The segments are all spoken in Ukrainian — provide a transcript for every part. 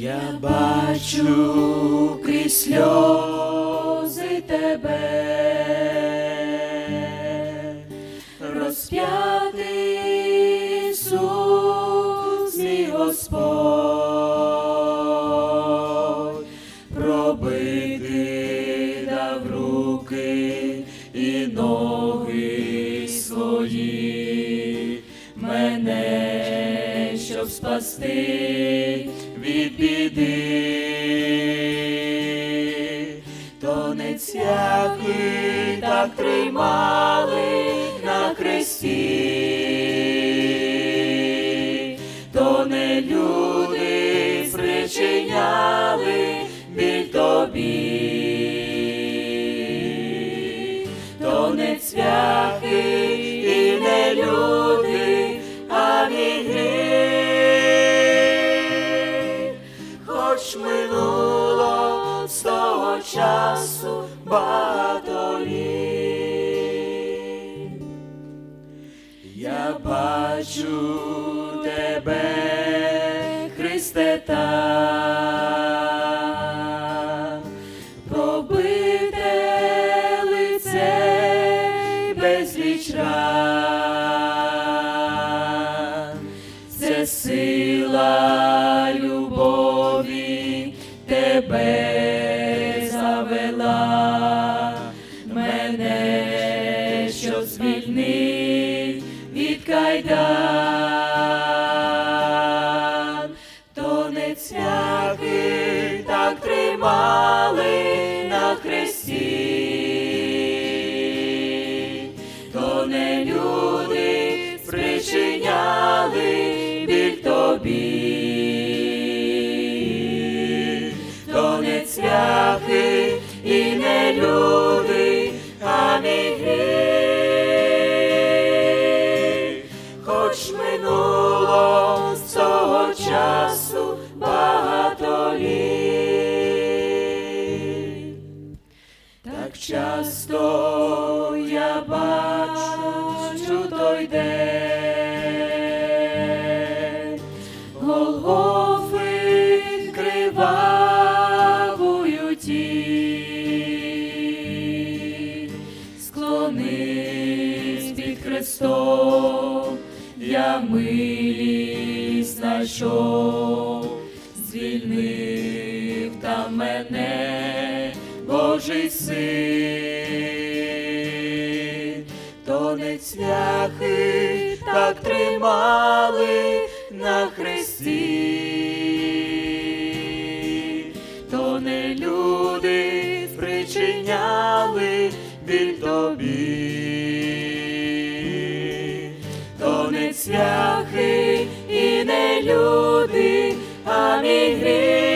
Я бачу крізь сльози тебе, розп'ятий Ісус, мій Господь, пробити дав руки і ноги щоб спасти від біди, то не цвяхи так тримали на хресті, то не люди спричиняли біль тобі, то не цвяхи і не люди, бачу тебе, Христе, так, пробите лице. Це сила любові тебе завела мене, щоб звільнить від кайдан, то не цвяхи так тримали на хресті, то не люди спричиняли біль тобі, то не цвяхи і не люди, а часто я бачу той день. Голгофи кривавую тінь, склонись під Христом, я милість знайшов, звільнив там мене, Божий син, то не цвяхи так тримали на хресті, то не люди спричиняли біль тобі, то не цвяхи і не люди, а мій гріх.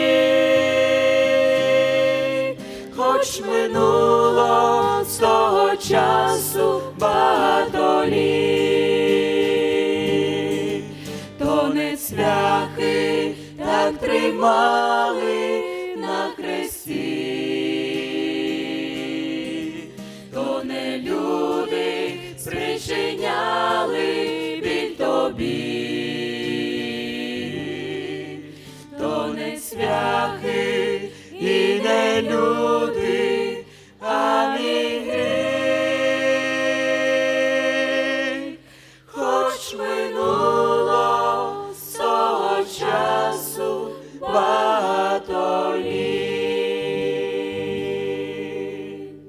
Хоч минуло з того часу багато літ, то не цвяхи так тримали на хресті, то не люди спричиняли біль тобі,